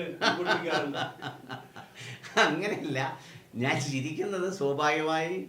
അങ്ങനെയല്ല. ഞാൻ ചിരിക്കുന്നത് സ്വാഭാവികമായി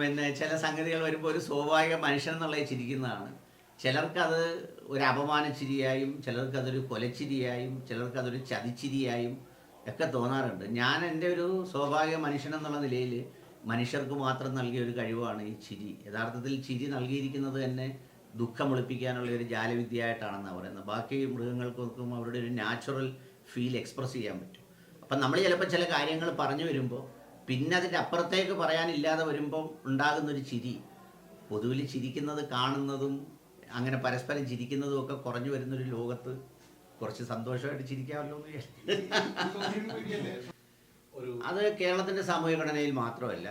പിന്നെ ചില സംഗതികൾ വരുമ്പോൾ ഒരു സ്വാഭാവിക മനുഷ്യൻ എന്നുള്ള ചിരിക്കുന്നതാണ്. ചിലർക്കത് ഒരു അപമാന ചിരിയായും ചിലർക്ക് അതൊരു കൊലച്ചിരിയായും ചിലർക്കതൊരു ചതിച്ചിരിയായും ഒക്കെ തോന്നാറുണ്ട്. ഞാൻ എന്റെ ഒരു സ്വാഭാവിക മനുഷ്യൻ എന്നുള്ള നിലയിൽ മനുഷ്യർക്ക് മാത്രം നൽകിയ ഒരു കഴിവാണ് ഈ ചിരി. യഥാർത്ഥത്തിൽ ചിരി നൽകിയിരിക്കുന്നത് തന്നെ ദുഃഖം ഒളിപ്പിക്കാനുള്ള ഒരു ജാലവിദ്യയായിട്ടാണെന്നാണ് പറയുന്നത്. ബാക്കി മൃഗങ്ങൾക്കൊക്കെ അവരുടെ ഒരു നാച്ചുറൽ ഫീൽ എക്സ്പ്രസ് ചെയ്യാൻ പറ്റും. അപ്പം നമ്മൾ ചിലപ്പോൾ ചില കാര്യങ്ങൾ പറഞ്ഞു വരുമ്പോൾ പിന്നെ അതിന്റെ അപ്പുറത്തേക്ക് പറയാനില്ലാതെ വരുമ്പോൾ ഉണ്ടാകുന്നൊരു ചിരി പൊതുവിൽ ചിരിക്കുന്നത് കാണുന്നതും അങ്ങനെ പരസ്പരം ചിരിക്കുന്നതും ഒക്കെ കുറഞ്ഞു വരുന്നൊരു ലോകത്ത് കുറച്ച് സന്തോഷമായിട്ട് ചിരിക്കാമല്ലോ അത് കേരളത്തിന്റെ സാമൂഹ്യ ഘടനയിൽ മാത്രമല്ല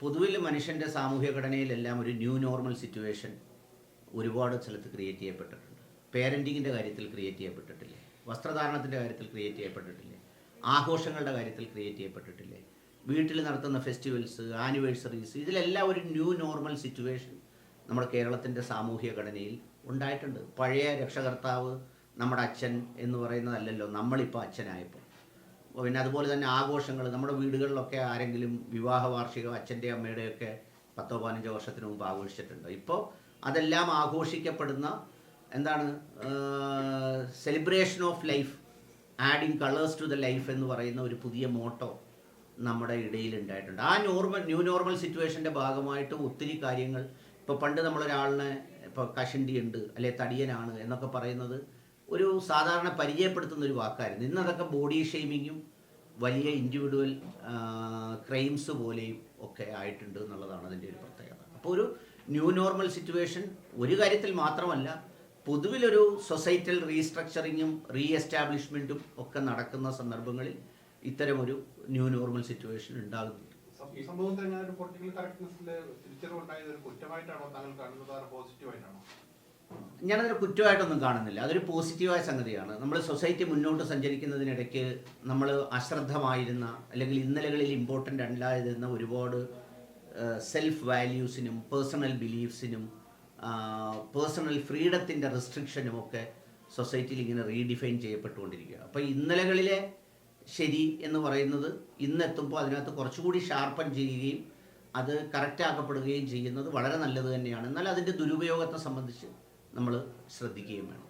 പൊതുവിൽ മനുഷ്യന്റെ സാമൂഹ്യ ഘടനയിലെല്ലാം ഒരു ന്യൂ നോർമൽ സിറ്റുവേഷൻ ഒരുപാട് സ്ഥലത്ത് ക്രിയേറ്റ് ചെയ്യപ്പെട്ടിട്ടുണ്ട്. പേരന്റിങ്ങിന്റെ കാര്യത്തിൽ ക്രിയേറ്റ് ചെയ്യപ്പെട്ടിട്ടില്ലേ. വസ്ത്രധാരണത്തിന്റെ കാര്യത്തിൽ ക്രിയേറ്റ് ചെയ്യപ്പെട്ടിട്ടില്ലേ? ആഘോഷങ്ങളുടെ കാര്യത്തിൽ ക്രിയേറ്റ് ചെയ്യപ്പെട്ടിട്ടില്ലേ? വീട്ടിൽ നടത്തുന്ന ഫെസ്റ്റിവൽസ് ആനിവേഴ്സറീസ് ഇതിലെല്ലാം ഒരു ന്യൂ നോർമൽ സിറ്റുവേഷൻ നമ്മുടെ കേരളത്തിന്റെ സാമൂഹിക ഘടനയിൽ ഉണ്ടായിട്ടുണ്ട്. പഴയ രക്ഷകർത്താവ് നമ്മുടെ അച്ഛൻ എന്ന് പറയുന്നതല്ലല്ലോ നമ്മളിപ്പോൾ അച്ഛനായപ്പോൾ. പിന്നെ അതുപോലെ തന്നെ ആഘോഷങ്ങൾ നമ്മുടെ വീടുകളിലൊക്കെ ആരെങ്കിലും വിവാഹ വാർഷികം അച്ഛന്റെ അമ്മയുടെയൊക്കെ പത്തോ പതിനഞ്ചോ വർഷത്തിന് മുമ്പ് ആഘോഷിച്ചിട്ടുണ്ട്? ഇപ്പോൾ അതെല്ലാം ആഘോഷിക്കപ്പെടുന്ന എന്താണ്? Celebration of life adding colours to the life എന്ന് പറയുന്ന ഒരു പുതിയ മോട്ടോ നമ്മുടെ ഇടയിൽ ഉണ്ടായിട്ടുണ്ട്. ആ നോർമൽ ന്യൂ നോർമൽ സിറ്റുവേഷന്റെ ഭാഗമായിട്ട് ഒത്തിരി കാര്യങ്ങൾ ഇപ്പോൾ പണ്ട് നമ്മളൊരാളിനെ ഇപ്പോൾ കഷണ്ടി ഉണ്ട് അല്ലെ തടിയനാണ് എന്നൊക്കെ പറയുന്നത് ഒരു സാധാരണ പരിചയപ്പെടുത്തുന്ന ഒരു വാക്കായിരുന്നു. ഇന്ന് അതൊക്കെ ബോഡി ഷെയ്മിങ്ങും വലിയ ഇൻഡിവിജ്വൽ ക്രൈംസ് പോലെയും ഒക്കെ ആയിട്ടുണ്ട് എന്നുള്ളതാണ് അതിന്റെ ഒരു പ്രത്യേകത. അപ്പോൾ ഒരു ന്യൂ നോർമൽ സിറ്റുവേഷൻ ഒരു കാര്യത്തിൽ മാത്രമല്ല പൊതുവിലൊരു സൊസൈറ്റൽ റീസ്ട്രക്ചറിങ്ങും റീ എസ്റ്റാബ്ലിഷ്മെന്റും ഒക്കെ നടക്കുന്ന സന്ദർഭങ്ങളിൽ ഇത്തരമൊരു ന്യൂ നോർമൽ സിറ്റുവേഷൻ ഉണ്ടാകുന്നുണ്ട്. ഈ സംഭവത്തിൽ ഞാൻ ഒരു പൊളിറ്റിക്കൽ കറക്റ്റ്നെസ്സിൽ തിരിച്ചറിവുണ്ടായത് ഒരു കുറ്റമായിട്ടാണോ താങ്കൾ കാണുന്നത് അതോ പോസിറ്റീവായിട്ടാണോ? ഞാനതൊരു കുറ്റമായിട്ടൊന്നും കാണുന്നില്ല. അതൊരു പോസിറ്റീവായ സംഗതിയാണ്. നമ്മൾ സൊസൈറ്റി മുന്നോട്ട് സഞ്ചരിക്കുന്നതിനിടയ്ക്ക് നമ്മൾ അശ്രദ്ധമായിരുന്ന അല്ലെങ്കിൽ ഇന്നലകളിൽ ഇമ്പോർട്ടന്റ് അല്ലായിരുന്ന ഒരുപാട് സെൽഫ് വാല്യൂസിനും പേഴ്സണൽ ബിലീഫ്സിനും പേഴ്സണൽ ഫ്രീഡത്തിന്റെ റെസ്ട്രിക്ഷനും ഒക്കെ സൊസൈറ്റിയിൽ ഇങ്ങനെ റീഡിഫൈൻ ചെയ്യപ്പെട്ടുകൊണ്ടിരിക്കുക അപ്പോൾ ഇന്നലകളിലെ ശരി എന്ന് പറയുന്നത് ഇന്നെത്തുമ്പോൾ അതിനകത്ത് കുറച്ചുകൂടി ഷാർപ്പൻ ചെയ്യുകയും അത് കറക്റ്റാക്കപ്പെടുകയും ചെയ്യുന്നത് വളരെ നല്ലത് തന്നെയാണ്. എന്നാൽ അതിന്റെ ദുരുപയോഗത്തെ സംബന്ധിച്ച് നമ്മൾ ശ്രദ്ധിക്കുകയും വേണം.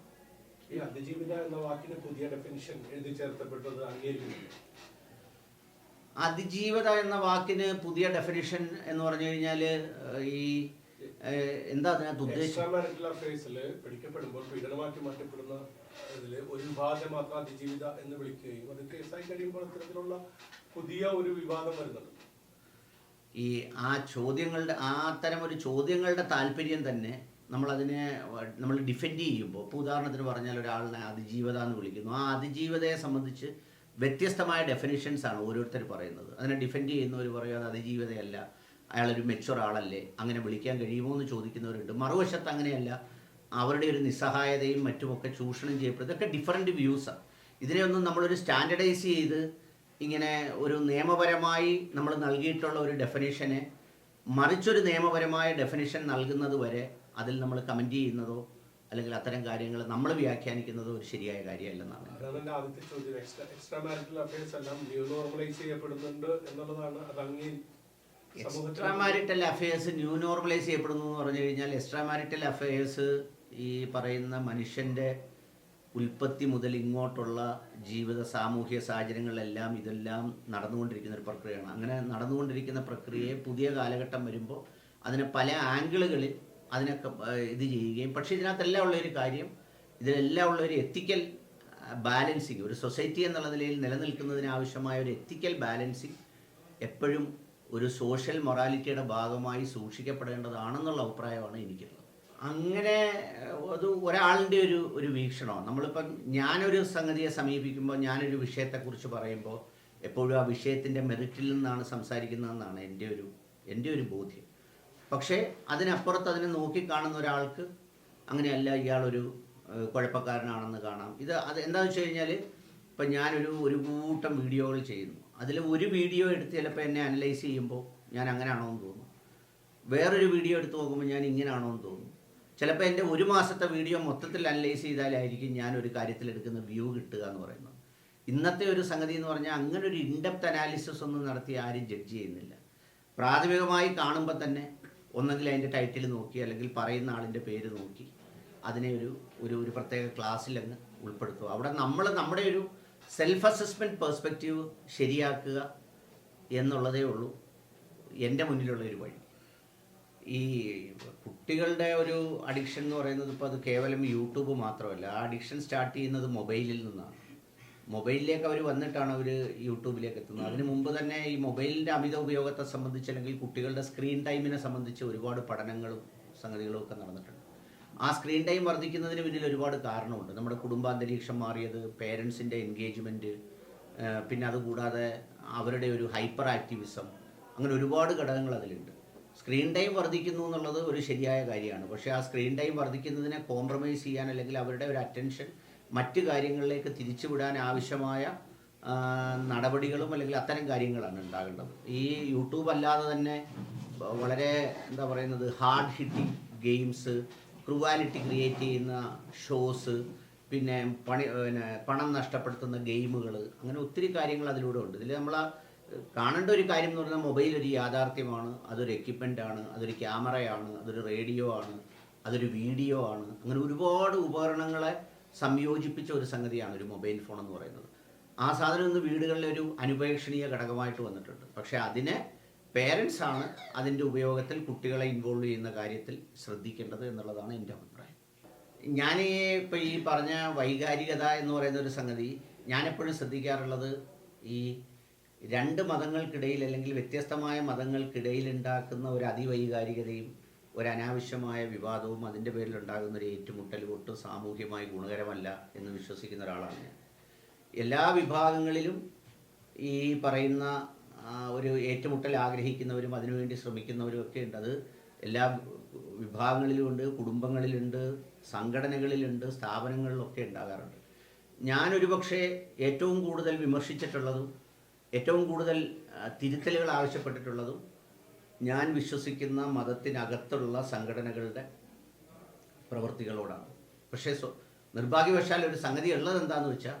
ഈ അതിജീവിത എന്ന വാക്കിന് പുതിയ ഡെഫിനിഷൻ എഴുതി ചേർത്തപ്പെട്ടത് അംഗീകരിക്കുന്നില്ല. അതിജീവത എന്ന വാക്കിന് പുതിയ ഡെഫിനിഷൻ എന്ന് പറഞ്ഞു കഴിഞ്ഞാൽ ഈ എന്താ അതിനകത്ത് എക്സ്ട്രാ ഉദ്ദേശം? മാരിറ്റൽ അഫയേഴ്സിൽ പിടിക്കപ്പെടുമ്പോൾ പീഡനമാക്കി മാറ്റപ്പെടുന്ന ഇതിൽ ഒരു വിഭാഗത്തെ മാത്രം അതിജീവിത എന്ന് വിളിക്കുകയും അത് കേസായി കഴിയുമ്പോൾ ഇത്തരത്തിലുള്ള പുതിയ ഒരു വിവാദം വരുന്നുണ്ട്. ഈ ആ ചോദ്യങ്ങളുടെ ആ തരം ഒരു ചോദ്യങ്ങളുടെ താല്പര്യം തന്നെ നമ്മൾ അതിനെ നമ്മൾ ഡിഫെൻഡ് ചെയ്യുമ്പോൾ ഇപ്പോൾ ഉദാഹരണത്തിന് പറഞ്ഞാൽ ഒരാളിനെ അതിജീവത എന്ന് വിളിക്കുന്നു. ആ അതിജീവതയെ സംബന്ധിച്ച് വ്യത്യസ്തമായ ഡെഫിനിഷൻസ് ആണ് ഓരോരുത്തർ പറയുന്നത്. അതിനെ ഡിഫെൻഡ് ചെയ്യുന്നവർ പറയും അത് അതിജീവതയല്ല. അയാളൊരു മെച്ചുവർ ആളല്ലേ? അങ്ങനെ വിളിക്കാൻ കഴിയുമോ എന്ന് ചോദിക്കുന്നവരുണ്ട്. മറുവശത്ത് അങ്ങനെയല്ല. അവരുടെ ഒരു നിസ്സഹായതയും മറ്റുമൊക്കെ ചൂഷണം ചെയ്യപ്പെടും ഇതൊക്കെ ഡിഫറെന്റ് വ്യൂസാണ് ഇതിനെയൊന്നും നമ്മളൊരു സ്റ്റാൻഡർഡൈസ് ചെയ്ത് ഇങ്ങനെ ഒരു നിയമപരമായി നമ്മൾ നൽകിയിട്ടുള്ള ഒരു ഡെഫിനേഷനെ മറിച്ചൊരു നിയമപരമായ ഡെഫിനേഷൻ നൽകുന്നത് വരെ അതിൽ നമ്മൾ കമന്റ് ചെയ്യുന്നതോ അല്ലെങ്കിൽ അത്തരം കാര്യങ്ങൾ നമ്മൾ വ്യാഖ്യാനിക്കുന്നതോ ഒരു ശരിയായ കാര്യമല്ലെന്നാണ്. ആദ്യത്തെ ചോദ്യം. എക്സ്ട്രാ മാരിറ്റൽ അഫയേഴ്സ് എല്ലാം ന്യൂ നോർമലൈസ് ചെയ്യപ്പെടുന്നുണ്ട് എന്നുള്ളതാണ് അത് extra marital affairs new normalise ചെയ്യപ്പെടുന്നു എന്ന് പറഞ്ഞു കഴിഞ്ഞാൽ എക്സ്ട്രാ മാരിറ്റൽ അഫയേഴ്സ് ഈ പറയുന്ന മനുഷ്യന്റെ ഉൽപ്പത്തി മുതൽ ഇങ്ങോട്ടുള്ള ജീവിത സാമൂഹ്യ സാഹചര്യങ്ങളിലെല്ലാം ഇതെല്ലാം നടന്നുകൊണ്ടിരിക്കുന്ന ഒരു പ്രക്രിയയാണ്. അങ്ങനെ നടന്നുകൊണ്ടിരിക്കുന്ന പ്രക്രിയയെ പുതിയ കാലഘട്ടം വരുമ്പോൾ അതിനെ പല ആംഗിളുകളിൽ അതിനൊക്കെ ഇത് ചെയ്യുകയും പക്ഷേ ഇതിനകത്തെല്ലാം ഉള്ളൊരു കാര്യം ഇതിലെല്ലാം ഉള്ള ഒരു എത്തിക്കൽ ബാലൻസിങ് ഒരു സൊസൈറ്റി എന്നുള്ള നിലയിൽ നിലനിൽക്കുന്നതിന് ആവശ്യമായ ഒരു എത്തിക്കൽ ബാലൻസിങ് എപ്പോഴും ഒരു സോഷ്യൽ മൊറാലിറ്റിയുടെ ഭാഗമായി സൂക്ഷിക്കപ്പെടേണ്ടതാണെന്നുള്ള അഭിപ്രായമാണ് എനിക്കുള്ളത്. അങ്ങനെ അത് ഒരാളുടെ ഒരു ഒരു വീക്ഷണമാണ്. നമ്മളിപ്പം ഞാനൊരു സംഗതിയെ സമീപിക്കുമ്പോൾ ഞാനൊരു വിഷയത്തെക്കുറിച്ച് പറയുമ്പോൾ എപ്പോഴും ആ വിഷയത്തിന്റെ മെറിറ്റിൽ നിന്നാണ് സംസാരിക്കുന്നതെന്നാണ് എന്റെ ഒരു എന്റെ ഒരു ബോധ്യം. പക്ഷേ അതിനപ്പുറത്ത് അതിനെ നോക്കിക്കാണുന്ന ഒരാൾക്ക് അങ്ങനെയല്ല ഇയാളൊരു കുഴപ്പക്കാരനാണെന്ന് കാണാം. ഇത് അത് എന്താണെന്ന് വെച്ച് കഴിഞ്ഞാൽ ഇപ്പം ഞാനൊരു ഒരു കൂട്ടം വീഡിയോകൾ ചെയ്യുന്നു. അതിൽ ഒരു വീഡിയോ എടുത്ത് ചിലപ്പോൾ എന്നെ അനലൈസ് ചെയ്യുമ്പോൾ ഞാൻ അങ്ങനെയാണോ എന്ന് തോന്നും. വേറൊരു വീഡിയോ എടുത്ത് നോക്കുമ്പോൾ ഞാൻ ഇങ്ങനെയാണോ എന്ന് തോന്നും. ചിലപ്പോൾ എന്റെ ഒരു മാസത്തെ വീഡിയോ മൊത്തത്തിൽ അനലൈസ് ചെയ്താലായിരിക്കും ഞാൻ ഒരു കാര്യത്തിൽ എടുക്കുന്ന വ്യൂ കിട്ടുക എന്ന് പറയുന്നത്. ഇന്നത്തെ ഒരു സംഗതി എന്ന് പറഞ്ഞാൽ അങ്ങനെ ഒരു ഇൻഡെപ്ത് അനാലിസിസ് ഒന്നും നടത്തി ആരും ജഡ്ജ് ചെയ്യുന്നില്ല. പ്രാഥമികമായി കാണുമ്പോൾ തന്നെ ഒന്നെങ്കിൽ അതിന്റെ ടൈറ്റിൽ നോക്കി അല്ലെങ്കിൽ പറയുന്ന ആളിന്റെ പേര് നോക്കി അതിനെ ഒരു ഒരു ഒരു പ്രത്യേക ക്ലാസ്സിൽ അങ്ങ് ഉൾപ്പെടുത്തുക. അവിടെ നമ്മൾ നമ്മുടെ ഒരു സെൽഫ് അസസ്മെന്റ് പെർസ്പെക്റ്റീവ് ശരിയാക്കുക എന്നുള്ളതേ ഉള്ളൂ. എന്റെ മുന്നിലുള്ള ഒരു വഴി. ഈ കുട്ടികളുടെ ഒരു അഡിക്ഷൻ എന്ന് പറയുന്നത് ഇപ്പോൾ അത് കേവലം യൂട്യൂബ് മാത്രമല്ല. ആ അഡിക്ഷൻ സ്റ്റാർട്ട് ചെയ്യുന്നത് മൊബൈലിൽ നിന്നാണ്. മൊബൈലിലേക്ക് അവർ വന്നിട്ടാണ് അവർ യൂട്യൂബിലേക്ക് എത്തുന്നത്. അതിന് മുമ്പ് തന്നെ ഈ മൊബൈലിന്റെ അമിത ഉപയോഗത്തെ സംബന്ധിച്ച് അല്ലെങ്കിൽ കുട്ടികളുടെ സ്ക്രീൻ ടൈമിനെ സംബന്ധിച്ച് ഒരുപാട് പഠനങ്ങളും സംഗതികളും ഒക്കെ നടന്നിട്ടുണ്ട്. ആ സ്ക്രീൻ ടൈം വർദ്ധിക്കുന്നതിന് പിന്നിൽ ഒരുപാട് കാരണമുണ്ട്. നമ്മുടെ കുടുംബാന്തരീക്ഷം മാറിയത് പേരൻസിന്റെ എൻഗേജ്മെന്റ് പിന്നെ അതുകൂടാതെ അവരുടെ ഒരു ഹൈപ്പർ ആക്ടിവിസം അങ്ങനെ ഒരുപാട് ഘടകങ്ങൾ അതിലുണ്ട്. സ്ക്രീൻ ടൈം വർദ്ധിക്കുന്നു എന്നുള്ളത് ഒരു ശരിയായ കാര്യമാണ്. പക്ഷേ ആ സ്ക്രീൻ ടൈം വർദ്ധിക്കുന്നതിനെ കോംപ്രമൈസ് ചെയ്യാൻ അല്ലെങ്കിൽ അവരുടെ ഒരു അറ്റൻഷൻ മറ്റ് കാര്യങ്ങളിലേക്ക് തിരിച്ചുവിടാൻ ആവശ്യമായ നടപടികളും അല്ലെങ്കിൽ അത്തരം കാര്യങ്ങളാണ് ഉണ്ടാകേണ്ടത്. ഈ യൂട്യൂബ് അല്ലാതെ തന്നെ വളരെ എന്താ പറയുന്നത് hard hitting games cruelty create ചെയ്യുന്ന ഷോസ് പിന്നെ പണി പിന്നെ പണം നഷ്ടപ്പെടുത്തുന്ന ഗെയിമുകൾ അങ്ങനെ ഒത്തിരി കാര്യങ്ങൾ അതിലൂടെ ഉണ്ട്. ഇതിൽ നമ്മൾ കാണേണ്ട ഒരു കാര്യം എന്ന് പറഞ്ഞാൽ മൊബൈൽ ഒരു യാഥാർത്ഥ്യമാണ് അതൊരു എക്യുപ്മെന്റ് ആണ് അതൊരു ക്യാമറയാണ് അതൊരു റേഡിയോ ആണ് അതൊരു വീഡിയോ ആണ്. അങ്ങനെ ഒരുപാട് ഉപകരണങ്ങളെ സംയോജിപ്പിച്ച ഒരു സംഗതിയാണ് ഒരു മൊബൈൽ ഫോൺ എന്ന് പറയുന്നത്. ആ സാധനം ഇന്ന് വീടുകളിലെ ഒരു അനുപേക്ഷണീയ ഘടകമായിട്ട് വന്നിട്ടുണ്ട്. പക്ഷേ അതിനെ പേരൻസ് ആണ് അതിന്റെ ഉപയോഗത്തിൽ കുട്ടികളെ ഇൻവോൾവ് ചെയ്യുന്ന കാര്യത്തിൽ ശ്രദ്ധിക്കേണ്ടത് എന്നുള്ളതാണ് എന്റെ അഭിപ്രായം. ഞാൻ ഈ ഇപ്പോൾ ഈ പറഞ്ഞ വൈകാരികത എന്ന് പറയുന്ന ഒരു സംഗതി ഞാനെപ്പോഴും ശ്രദ്ധിക്കാറുള്ളത് ഈ രണ്ട് മതങ്ങൾക്കിടയിൽ അല്ലെങ്കിൽ വ്യത്യസ്തമായ മതങ്ങൾക്കിടയിൽ ഉണ്ടാക്കുന്ന ഒരു അതിവൈകാരികതയും ഒരു അനാവശ്യമായ വിവാദവും അതിന്റെ പേരിൽ ഉണ്ടാകുന്ന ഒരു ഏറ്റുമുട്ടലും ഒട്ടും സാമൂഹ്യമായി ഗുണകരമല്ല എന്ന് വിശ്വസിക്കുന്ന ഒരാളാണ് ഞാൻ. എല്ലാ വിഭാഗങ്ങളിലും ഈ പറയുന്ന ഒരു ഏറ്റുമുട്ടൽ ആഗ്രഹിക്കുന്നവരും അതിനുവേണ്ടി ശ്രമിക്കുന്നവരും ഒക്കെ ഉണ്ട്. അത് എല്ലാ വിഭാഗങ്ങളിലുമുണ്ട് കുടുംബങ്ങളിലുണ്ട് സംഘടനകളിലുണ്ട് സ്ഥാപനങ്ങളിലൊക്കെ ഉണ്ടാകാറുണ്ട്. ഞാനൊരു പക്ഷേ ഏറ്റവും കൂടുതൽ വിമർശിച്ചിട്ടുള്ളതും ഏറ്റവും കൂടുതൽ തിരുത്തലുകൾ ആവശ്യപ്പെട്ടിട്ടുള്ളതും ഞാൻ വിശ്വസിക്കുന്ന മതത്തിനകത്തുള്ള സംഘടനകളുടെ പ്രവൃത്തികളോടാണ്. പക്ഷേ നിർഭാഗ്യവശാൽ ഒരു സംഗതി ഉള്ളത് എന്താണെന്ന് വെച്ചാൽ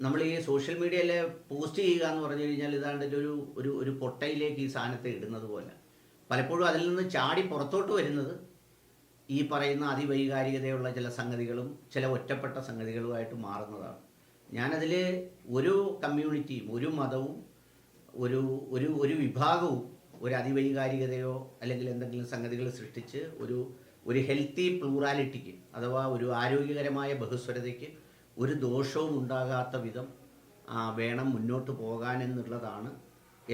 നമ്മൾ ഈ സോഷ്യൽ മീഡിയയിൽ പോസ്റ്റ് ചെയ്യുക എന്ന് പറഞ്ഞു കഴിഞ്ഞാൽ ഇതാണ്ട് ഒരു ഒരു ഒരു പൊട്ടയിലേക്ക് ഈ സാധനത്തെ ഇടുന്നത് പോലെ. പലപ്പോഴും അതിൽ നിന്ന് ചാടി പുറത്തോട്ട് വരുന്നത് ഈ പറയുന്ന അതിവൈകാരികതയുള്ള ചില സംഗതികളും ചില ഒറ്റപ്പെട്ട സംഗതികളുമായിട്ട് മാറുന്നതാണ്. ഞാനതിൽ ഒരു കമ്മ്യൂണിറ്റിയും ഒരു മതവും ഒരു ഒരു ഒരു വിഭാഗവും ഒരു അതിവൈകാരികതയോ അല്ലെങ്കിൽ എന്തെങ്കിലും സംഗതികൾ സൃഷ്ടിച്ച് ഒരു ഒരു ഹെൽത്തി പ്ലൂറാലിറ്റിക്ക് അഥവാ ഒരു ആരോഗ്യകരമായ ബഹുസ്വരതയ്ക്ക് ഒരു ദോഷവും ഉണ്ടാകാത്ത വിധം വേണം മുന്നോട്ട് പോകാൻ എന്നുള്ളതാണ്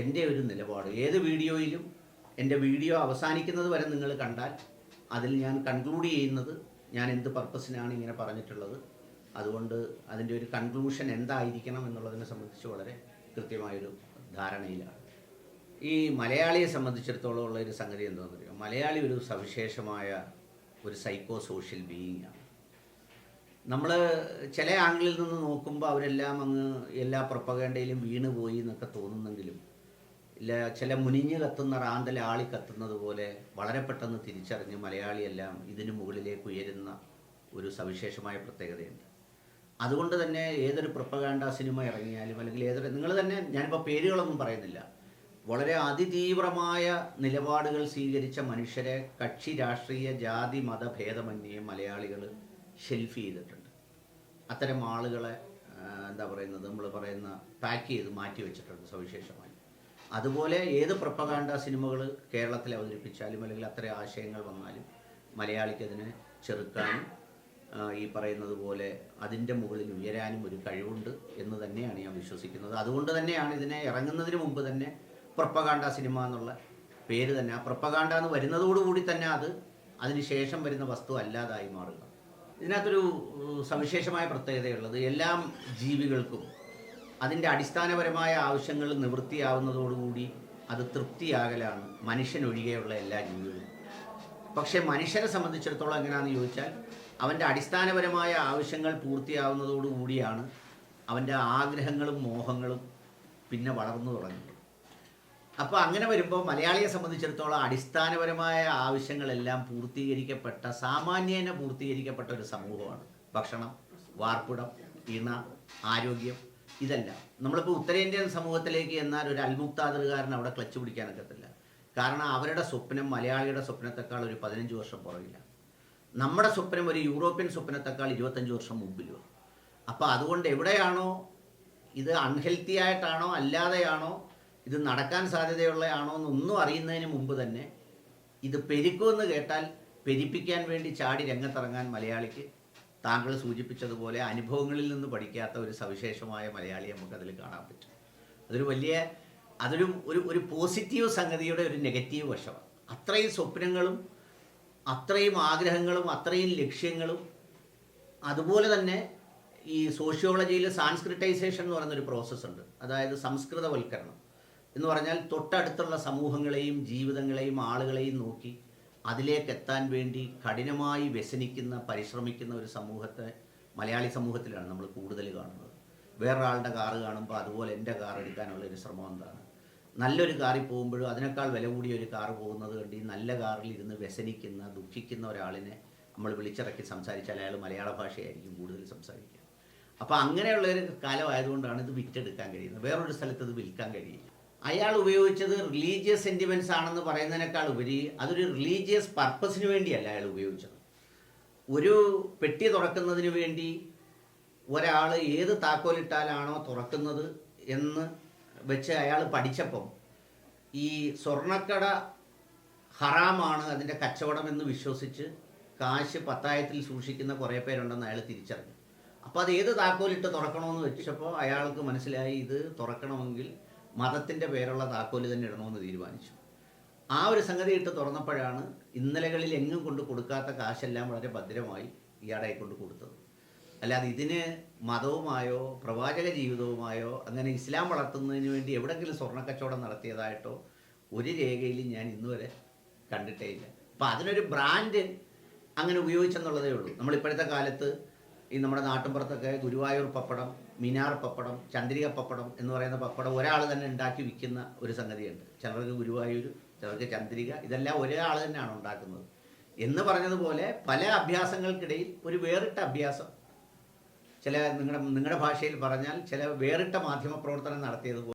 എന്റെ ഒരു നിലപാട്. ഏത് വീഡിയോയിലും എന്റെ വീഡിയോ അവസാനിക്കുന്നത് വരെ നിങ്ങൾ കണ്ടാൽ അതിൽ ഞാൻ കൺക്ലൂഡ് ചെയ്യുന്നത് ഞാൻ എന്ത് പർപ്പസിനാണ് ഇങ്ങനെ പറഞ്ഞിട്ടുള്ളത്. അതുകൊണ്ട് അതിന്റെ ഒരു കൺക്ലൂഷൻ എന്തായിരിക്കണം എന്നുള്ളതിനെ സംബന്ധിച്ച് വളരെ കൃത്യമായൊരു ധാരണയിലാണ്. ഈ മലയാളിയെ സംബന്ധിച്ചിടത്തോളം ഉള്ള ഒരു സംഗതി എന്താണെന്ന് പറയുക മലയാളി ഒരു സവിശേഷമായ ഒരു സൈക്കോ സോഷ്യൽ ബീയിങ് ആണ് നമ്മൾ ചില ആംഗിളിൽ നിന്ന് നോക്കുമ്പോൾ അവരെല്ലാം അങ്ങ് എല്ലാ പ്രൊപ്പകേണ്ടയിലും വീണ് പോയി എന്നൊക്കെ തോന്നുന്നെങ്കിലും ഇല്ല ചില മുനിഞ്ഞ് കത്തുന്ന റാന്തൽ ആളി കത്തുന്നത് പോലെ വളരെ പെട്ടെന്ന് തിരിച്ചറിഞ്ഞ് മലയാളിയെല്ലാം ഇതിനു മുകളിലേക്ക് ഉയരുന്ന ഒരു സവിശേഷമായ പ്രത്യേകതയുണ്ട്. അതുകൊണ്ട് തന്നെ ഏതൊരു പ്രൊപ്പഗാൻഡ സിനിമ ഇറങ്ങിയാലും അല്ലെങ്കിൽ ഏതൊരു നിങ്ങൾ തന്നെ ഞാനിപ്പോൾ പേരുകളൊന്നും പറയുന്നില്ല. വളരെ അതിതീവ്രമായ നിലപാടുകൾ സ്വീകരിച്ച മനുഷ്യരെ കക്ഷി രാഷ്ട്രീയ ജാതി മത ഭേദമന്യേ മലയാളികൾ ഷെൽഫ് ചെയ്തിട്ടുണ്ട്. അത്തരം ആളുകളെ എന്താ പറയുന്നത് നമ്മൾ പറയുന്ന പാക്ക് ചെയ്ത് മാറ്റി വെച്ചിട്ടുണ്ട് സവിശേഷമായി. അതുപോലെ ഏത് പ്രപ്പകാണ്ട സിനിമകൾ കേരളത്തിൽ അവതരിപ്പിച്ചാലും അല്ലെങ്കിൽ അത്ര ആശയങ്ങൾ വന്നാലും മലയാളിക്കതിനെ ചെറുക്കാനും ഈ പറയുന്നത് പോലെ അതിന്റെ മുകളിൽ ഉയരാനും ഒരു കഴിവുണ്ട് എന്ന് തന്നെയാണ് ഞാൻ വിശ്വസിക്കുന്നത്. അതുകൊണ്ട് തന്നെയാണ് ഇതിനെ ഇറങ്ങുന്നതിന് മുമ്പ് തന്നെ പ്രപ്പകാണ്ട സിനിമ എന്നുള്ള പേര് തന്നെ. ആ പ്രപ്പകാണ്ട എന്ന് വരുന്നതോടുകൂടി തന്നെ അത് അതിന് ശേഷം വരുന്ന വസ്തു അല്ലാതായി മാറുക. ഇതിനകത്തൊരു സവിശേഷമായ പ്രത്യേകതയുള്ളത് എല്ലാം ജീവികൾക്കും അതിന്റെ അടിസ്ഥാനപരമായ ആവശ്യങ്ങൾ നിവൃത്തിയാവുന്നതോടുകൂടി അത് തൃപ്തിയാകലാണ്. മനുഷ്യൻ ഒഴികെയുള്ള എല്ലാ ജീവികളും. പക്ഷേ മനുഷ്യനെ സംബന്ധിച്ചിടത്തോളം എങ്ങനെയാണെന്ന് ചോദിച്ചാൽ അവന്റെ അടിസ്ഥാനപരമായ ആവശ്യങ്ങൾ പൂർത്തിയാവുന്നതോടുകൂടിയാണ് അവന്റെ ആഗ്രഹങ്ങളും മോഹങ്ങളും പിന്നെ വളർന്നു തുടങ്ങുന്നത്. അപ്പോൾ അങ്ങനെ വരുമ്പോൾ മലയാളിയെ സംബന്ധിച്ചിടത്തോളം അടിസ്ഥാനപരമായ ആവശ്യങ്ങളെല്ലാം പൂർത്തീകരിക്കപ്പെട്ട സാമാന്യേന പൂർത്തീകരിക്കപ്പെട്ട ഒരു സമൂഹമാണ്. ഭക്ഷണം വാർപ്പിടം ഇണ ആരോഗ്യം ഇതെല്ലാം. നമ്മളിപ്പോൾ ഉത്തരേന്ത്യൻ സമൂഹത്തിലേക്ക് എന്നാൽ ഒരു അൽമുക്താതൃകാരൻ അവിടെ ക്ലച്ച് പിടിക്കാനൊക്കത്തില്ല കാരണം അവരുടെ സ്വപ്നം മലയാളിയുടെ സ്വപ്നത്തെക്കാൾ ഒരു പതിനഞ്ച് വർഷം പുറകില്ല നമ്മുടെ സ്വപ്നം ഒരു യൂറോപ്യൻ സ്വപ്നത്തെക്കാൾ ഇരുപത്തഞ്ച് വർഷം മുമ്പിലുമാണ് അപ്പോൾ അതുകൊണ്ട് എവിടെയാണോ ഇത് അൺഹെൽത്തി ആയിട്ടാണോ അല്ലാതെയാണോ ഇത് നടക്കാൻ സാധ്യതയുള്ളതാണോ എന്നൊന്നും അറിയുന്നതിന് മുമ്പ് തന്നെ ഇത് പെരുക്കുമെന്ന് കേട്ടാൽ പെരിപ്പിക്കാൻ വേണ്ടി ചാടി രംഗത്തിറങ്ങാൻ മലയാളിക്ക് താങ്കൾ സൂചിപ്പിച്ചതുപോലെ അനുഭവങ്ങളിൽ നിന്ന് പഠിക്കാത്ത ഒരു സവിശേഷമായ മലയാളിയെ നമുക്കതിൽ കാണാൻ പറ്റും. അതൊരു വലിയ അതൊരു ഒരു ഒരു പോസിറ്റീവ് സംഗതിയുടെ ഒരു നെഗറ്റീവ് വശമാണ്. അത്രയും സ്വപ്നങ്ങളും അത്രയും ആഗ്രഹങ്ങളും അത്രയും ലക്ഷ്യങ്ങളും അതുപോലെ തന്നെ ഈ സോഷ്യോളജിയിൽ സാൻസ്ക്രിറ്റൈസേഷൻ എന്ന് പറയുന്നൊരു പ്രോസസ്സുണ്ട് അതായത് സംസ്കൃതവൽക്കരണം. എന്ന് പറഞ്ഞാൽ തൊട്ടടുത്തുള്ള സമൂഹങ്ങളെയും ജീവിതങ്ങളെയും ആളുകളെയും നോക്കി അതിലേക്ക് എത്താൻ വേണ്ടി കഠിനമായി വ്യസനിക്കുന്ന പരിശ്രമിക്കുന്ന ഒരു സമൂഹത്തെ മലയാളി സമൂഹത്തിലാണ് നമ്മൾ കൂടുതൽ കാണുന്നത്. വേറൊരാളുടെ കാറ് കാണുമ്പോൾ അതുപോലെ എന്റെ കാർ എടുക്കാനുള്ള ഒരു ശ്രമം എന്താണ്? നല്ലൊരു കാറിൽ പോകുമ്പോഴും അതിനേക്കാൾ വില കൂടിയ ഒരു കാറ് പോകുന്നത് കണ്ട് ഈ നല്ല കാറിൽ ഇരുന്ന് വ്യസനിക്കുന്ന ദുഃഖിക്കുന്ന ഒരാളിനെ നമ്മൾ വിളിച്ചിറക്കി സംസാരിച്ചാൽ അയാൾ മലയാള ഭാഷയായിരിക്കും കൂടുതൽ സംസാരിക്കുക. അപ്പോൾ അങ്ങനെയുള്ള ഒരു കാലമായതുകൊണ്ടാണ് ഇത് വിറ്റെടുക്കാൻ കഴിയുന്നത്. വേറൊരു സ്ഥലത്ത് ഇത് വിൽക്കാൻ കഴിയില്ല. അയാൾ ഉപയോഗിച്ചത് റിലീജിയസ് സെന്റിമെന്റ്സ് ആണെന്ന് പറയുന്നതിനേക്കാൾ ഉപരി അതൊരു റിലീജിയസ് പർപ്പസിന് വേണ്ടിയല്ല അയാൾ ഉപയോഗിച്ചത്. ഒരു പെട്ടി തുറക്കുന്നതിന് വേണ്ടി ഒരാൾ ഏത് താക്കോലിട്ടാലാണോ തുറക്കുന്നത് എന്ന് വെച്ച് അയാൾ പഠിച്ചപ്പം ഈ സ്വർണക്കട ഹറാമാണ് അതിന്റെ കച്ചവടം എന്ന് വിശ്വസിച്ച് കാശ് പത്തായത്തിൽ സൂക്ഷിക്കുന്ന കുറേ പേരുണ്ടെന്ന് അയാൾ തിരിച്ചറിഞ്ഞു. അപ്പോൾ അത് ഏത് താക്കോലിട്ട് തുറക്കണമെന്ന് വെച്ചപ്പോൾ അയാൾക്ക് മനസ്സിലായി ഇത് തുറക്കണമെങ്കിൽ മതത്തിന്റെ പേരുള്ള താക്കോൽ തന്നെ ഇടണമെന്ന് തീരുമാനിച്ചു. ആ ഒരു സംഗതി ഇട്ട് തുറന്നപ്പോഴാണ് ഇന്നലകളിൽ എങ്ങും കൊണ്ട് കൊടുക്കാത്ത കാശെല്ലാം വളരെ ഭദ്രമായി ഇയാളെ കൊണ്ട് കൊടുത്തത്. അല്ലാതെ ഇതിന് മതവുമായോ പ്രവാചക ജീവിതവുമായോ അങ്ങനെ ഇസ്ലാം വളർത്തുന്നതിന് വേണ്ടി എവിടെങ്കിലും സ്വർണക്കച്ചവടം നടത്തിയതായിട്ടോ ഒരു രേഖയിലും ഞാൻ ഇന്നുവരെ കണ്ടിട്ടേ ഇല്ല. അപ്പം അതിനൊരു ബ്രാൻഡ് അങ്ങനെ ഉപയോഗിച്ചെന്നുള്ളതേ ഉള്ളൂ. നമ്മളിപ്പോഴത്തെ കാലത്ത് ഈ നമ്മുടെ നാട്ടിൻപുറത്തൊക്കെ ഗുരുവായൂർ പപ്പടം മിനാർ പപ്പടം ചന്ദ്രിക പപ്പടം എന്ന് പറയുന്ന പപ്പടം ഒരാൾ തന്നെ ഉണ്ടാക്കി വിൽക്കുന്ന ഒരു സംഗതിയുണ്ട്. ചിലർക്ക് ഗുരുവായൂർ ചിലർക്ക് ചന്ദ്രിക ഇതെല്ലാം ഒരേ തന്നെയാണ് ഉണ്ടാക്കുന്നത്. എന്ന് പറഞ്ഞതുപോലെ പല അഭ്യാസങ്ങൾക്കിടയിൽ ഒരു വേറിട്ട അഭ്യാസം. ചില നിങ്ങളുടെ നിങ്ങളുടെ ഭാഷയിൽ പറഞ്ഞാൽ ചില വേറിട്ട മാധ്യമ പ്രവർത്തനം നടത്തിയതുപോലെ